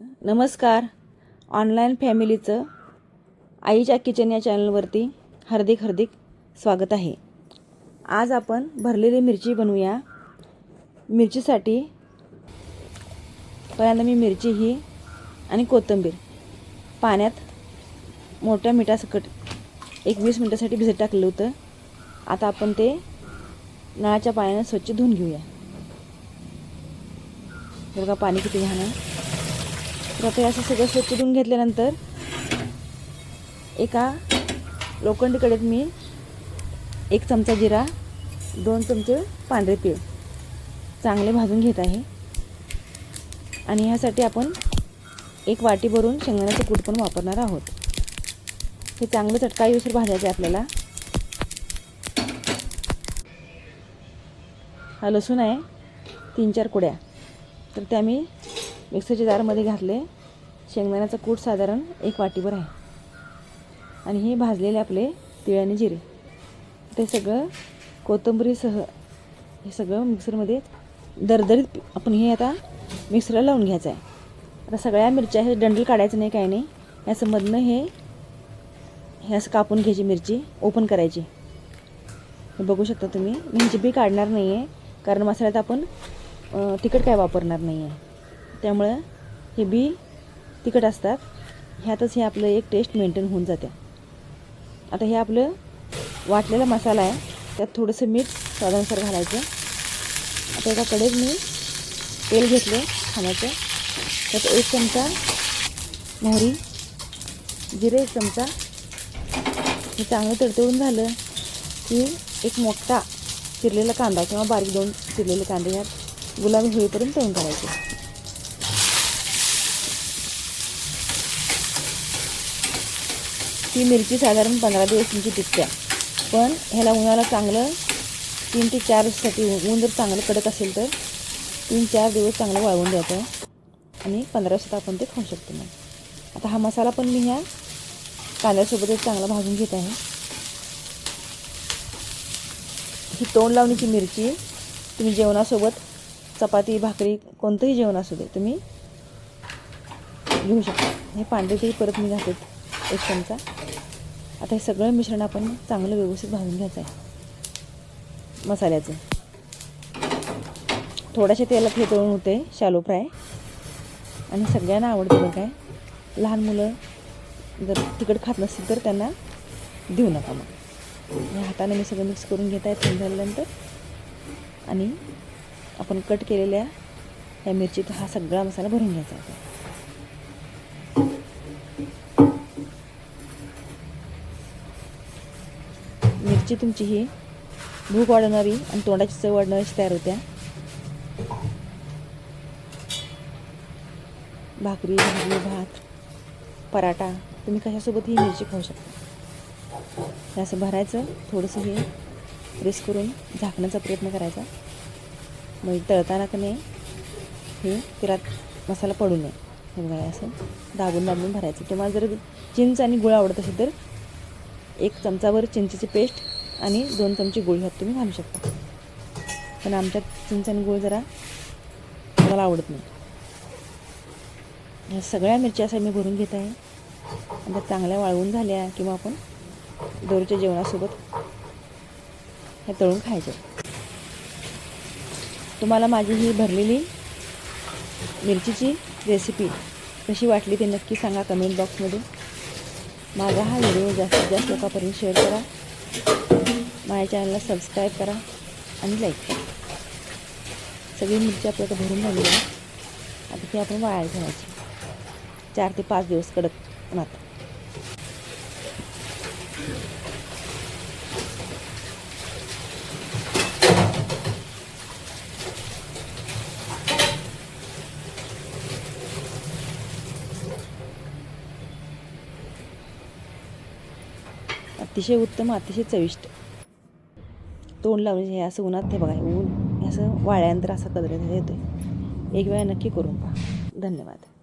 नमस्कार. ऑनलाईन फॅमिलीचं आईच्या किचन या चॅनलवरती हार्दिक हार्दिक स्वागत आहे. आज आपण भरलेली मिरची बनवूया. मिरचीसाठी पहिल्यांदा मी मिरची ही आणि कोथिंबीर. पाण्यात मोठ्या मिठासकट एक वीस मिनटासाठी भिजत टाकलं होतं. आता आपण ते नळाच्या पाण्यानं स्वच्छ धुवून घेऊया. बघा पाणी किती घाण आहे. तर असं सगळं स्वच्छ धुवून घेतल्यानंतर एका लोखंडी कडेत मी एक चमचा जिरा दोन चमचे पांढरे तीळ चांगले भाजून घेत आहे. आणि ह्यासाठी आपण एक वाटी भरून शेंगदाण्याचं कूट पण वापरणार आहोत. हे चांगलं चटका येऊसर भाजायचं आहे आपल्याला. हा लसूण आहे तीन चार कुड्या. तर त्या मी मिक्सरच्या जारमध्ये घातले. शेंगदाण्याचं कूट साधारण एक वाटीभर आहे. आणि हे भाजलेले आपले तिळ आणि जिरे. ते सगळं कोथिंबरीसह हे सगळं मिक्सरमध्ये दरदरीत आपण हे आता मिक्सरला लावून घ्यायचं आहे. आता सगळ्या मिरच्या हे डंडल काढायचं नाही काही नाही. याचं मधनं हे हे असं कापून घ्यायची मिरची ओपन करायची. हे बघू शकता तुम्ही. मी ह्याची बी काढणार नाही आहे कारण मसाल्यात आपण तिखट काय वापरणार नाही आहे त्यामुळं हे बी तिखट असतात. ह्यातच हे आपलं एक टेस्ट मेंटेन होऊन जाते आता हे आपलं वाटलेला मसाला आहे. त्यात थोडंसं मीठ स्वादानुसार घालायचं. आता एका कडेत मी तेल घेतलं खाण्याचं. त्यात एक चमचा मोहरी जिरे एक चमचा. हे चांगलं तडतडून झालं की एक मोठा चिरलेला कांदा किंवा बारीक दोन चिरलेले कांदे ह्यात गुलाबी होईपर्यंत तळून करायचे ही मिरची साधारण पंधरा दिवस तुमची टिकत्या पण ह्याला उन्हाला चांगलं तीन ते चार दिवसासाठी ऊन जर चांगलं कडक असेल तर तीन चार दिवस चांगलं वाळवून द्यायचं आणि पंधरा दिवसात आपण ते खाऊ शकतो मग. आता हा मसाला पण मी ह्या कांद्यासोबतच चांगला भाजून घेत आहे. ही तोंड लावण्याची मिरची तुम्ही जेवणासोबत चपाती भाकरी कोणतंही जेवण असू दे तुम्ही घेऊ शकता. हे पांढरे तरी परत मी घालते एक चमचा. आता हे सगळं मिश्रण आपण चांगलं व्यवस्थित भाजून घ्यायचं आहे. मसाल्याचं. थोड्याशा तेलात हे तळून होते शालो फ्राय आणि सगळ्यांना आवडतं बघ काय लहान मुलं जर तिखट खात नसतील तर त्यांना देऊ नका मग. या हाताने मी सगळं मिक्स करून घेत आहे थंड झाल्यानंतर. आणि आपण कट केलेल्या या मिरचीत हा सगळा मसाला भरून घ्यायचा आहे. मिरची तुमची ही भूक वाढवणारी आणि तोंडाची चव वाढवण्याची अशी तयार होत्या. भाकरी भाजी भात पराठा तुम्ही कशासोबत ही मिरची खाऊ शकता? हे असं भरायचं थोडंसं हे प्रेस करून झाकण्याचा प्रयत्न करायचा. मग तळताना का नाही हे तिलात मसाला पडू नये. हे बघा असं दाबून दाबून भरायचं. तुम्हाला जर चिंच आणि गुळ आवडत असेल तर एक चमचाभर चिंचेची पेस्ट आणि दोन चमचे गुळ ह्यात तुम्ही घालू शकता. पण आमच्यात चिंच गुळ जरा मला आवडत नाही. ह्या सगळ्या मिरच्या असं मी भरून घेत आहे. आणि त्या चांगल्या वाळवून झाल्या किंवा आपण दोरीच्या जेवणासोबत हे तळून खायचं. तुम्हाला माझी ही भरलेली मिरचीची रेसिपी कशी वाटली ते नक्की सांगा कमेंट बॉक्समध्ये माझा हा व्हिडिओ जास्तीत जास्त लोकांपर्यंत शेअर करा. माझ्या चॅनलला सबस्क्राईब करा आणि लाईक करा. सगळी मिरची आपल्याला भरून झालेली आहे. आता ती आपण वाळायला ठेवायची. चार ते पाच दिवस कडक उन्हात अतिशय उत्तम अतिशय चविष्ट. तोंड लावून हे असं उन्हात हे बघा ऊन हे असं वाळ्यानंतर असं कलर येतो आहे एक वेळा नक्की करून पहा. धन्यवाद.